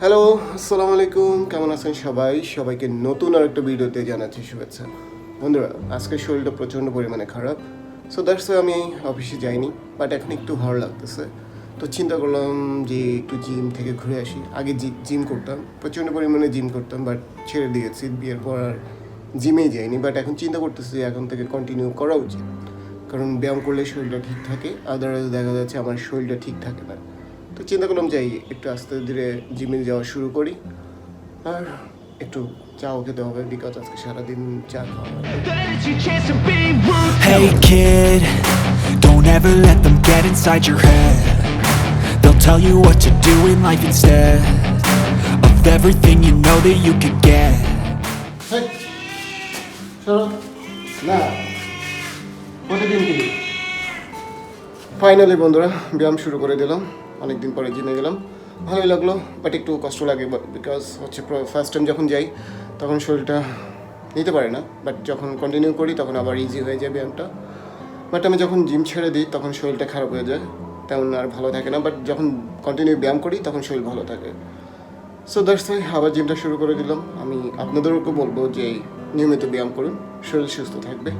Hello আসসালামু আলাইকুম। কেমন আছেন সবাই? সবাইকে নতুন আর একটা ভিডিওতে জানাচ্ছি শুভেচ্ছা। বন্ধুরা, আজকে শরীরটা প্রচণ্ড পরিমাণে খারাপ। সো দ্যাটস আমি অফিসে যাইনি বাট এখন একটু ভালো লাগতেছে। তো চিন্তা করলাম যে একটু জিম থেকে ঘুরে আসি। আগে জিম করতাম, প্রচণ্ড পরিমাণে জিম করতাম বাট ছেড়ে দিয়েছি। বিয়ের পর আর জিমেই যাইনি বাট এখন চিন্তা করতেছি এখন থেকে কন্টিনিউ করা উচিত। কারণ ব্যায়াম করলে শরীরটা ঠিক থাকে আদারওয়াইজ দেখা যাচ্ছে আমার শরীরটা ঠিক থাকে না। তো চিন্তা করলাম যাই একটু আস্তে ধীরে জিমে যাওয়া শুরু করি আর একটু চাও খেতে হবে বিকজ আজকে সারাদিন চা খাওয়া. Hey kid, don't ever let them get inside your head They'll tell you what to do in life instead Of everything you know that you could get হেই, সরো। না প্রতিদিন কি ফাইনালি বন্ধুরা ব্যায়াম শুরু করে দিলাম অনেকদিন পরে জিমে গেলাম। ভালোই লাগল বাট একটু কষ্ট লাগে বিকজ হচ্ছে ফার্স্ট টাইম যখন যাই, তখন শরীরটা নিতে পারে না। বাট যখন কন্টিনিউ করি, তখন আবার ইজি হয়ে যায় ব্যায়ামটা। বাট আমি যখন জিম ছেড়ে দিই, তখন শরীরটা খারাপ হয়ে যায়। তেমন আর ভালো থাকে না বাট যখন কন্টিনিউ ব্যায়াম করি, তখন শরীর ভালো থাকে। সো দ্যাটস ওয়াই আবার জিমটা শুরু করে দিলাম। আমি আপনাদেরকে বলব যে নিয়মিত ব্যায়াম করুন, শরীর সুস্থ থাকবে।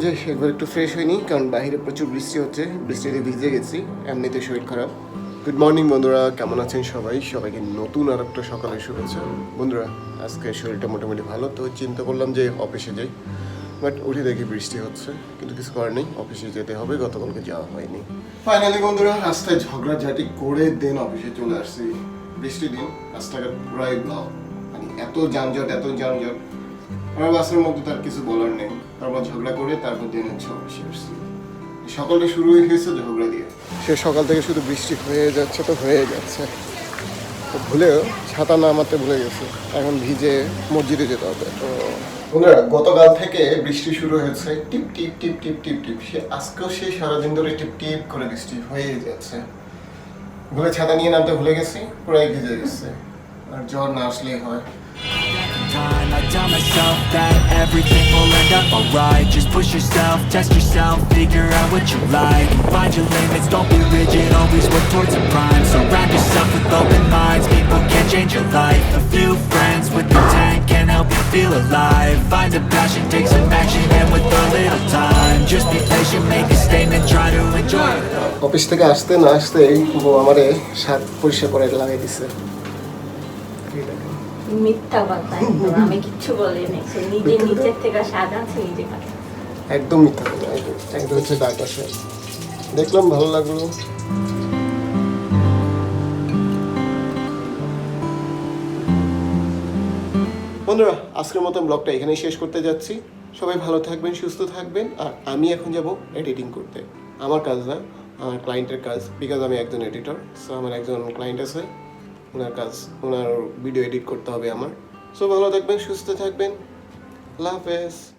যে একবার একটু ফ্রেশ হয়নি কারণ বাইরে প্রচুর বৃষ্টি হচ্ছে, বৃষ্টিতে ভিজে গেছি, এমনিতে শরীর খারাপ। গুড মর্নিং বন্ধুরা। কেমন আছেন সবাই? সবাইকে নতুন আর একটা সকালে শুভেচ্ছা। বন্ধুরা, আজকে শরীরটা মোটামুটি ভালো, তো চিন্তা করলাম যে অফিসে যাই। বাট উঠে দেখি বৃষ্টি হচ্ছে, কিন্তু কিছু করার নেই। অফিসে যেতে হবে, গতকালকে যাওয়া হয়নি। ফাইনালি বন্ধুরা, রাস্তায় ঝগড়াঝাটি করে দেন অফিসে চলে আসছি। বৃষ্টি দিন, রাস্তাঘাট পুরাই মানে এত যানজট এত যানজট। আমার বাসের মধ্যে তার কিছু বলার নেই। তারপর ঝগড়া করে, তারপর দিন হচ্ছে অফিসে আসছি। সকালটা শুরু হয়ে গেছে ঝগড়া দিয়ে। সে সকাল থেকে শুধু বৃষ্টি হয়ে যাচ্ছে তো হয়ে যাচ্ছে। তো ভুলেও ছাতা না মারতে ভুলে গেছে। এখন ভিজে মসজিদে যেতে হবে। তো বন্ধুরা গতকাল থেকে বৃষ্টি শুরু হয়েছে। টিপ টিপ টিপ টিপ টিপ টিপ। সে আজকেও সে সারাদিন ধরে টিপ টিপ করে বৃষ্টি হয়ে যাচ্ছে। ভুলে ছাতা নিয়ে নামতে ভুলে গেছি পুরাই ভিজে গেছে। আর জ্বর না আসলেই হয়। I tell myself that everything will end up alright Just push yourself, test yourself, figure out what you like Find your limits, don't be rigid, always work towards a prime Surround yourself with open minds, people can change your life A few friends with intent can help you feel alive Find a passion, take some action, and with a little time Just be patient, make a statement, try to enjoy it office থেকে আসতে না আসতে বউ আমারে shirt পরিষ্কার করে লাগিয়ে দিচ্ছে মিথ্যা কথা একদম। আমি কিচ্ছু বলিনি নিজে নিচের থেকে সাজা সে নিজে একদম মিথ্যা কথা একদম হচ্ছে ডাক দেখলাম ভালো লাগল। বন্ধুরা আজকের মতো ব্লগটা এখানেই শেষ করতে যাচ্ছি। সবাই ভালো থাকবেন সুস্থ থাকবেন আর আমি এখন যাব এডিটিং করতে। আমার কাজ না আমার ক্লায়েন্টের কাজ বিকজ আমি একজন এডিটর সো আমার একজন ক্লায়েন্ট আছে। ওনার কাজ, ওনার ভিডিও এডিট করতে হবে আমার। সো ভালো থাকবেন, সুস্থ থাকবেন। আল্লাহ হাফেজ।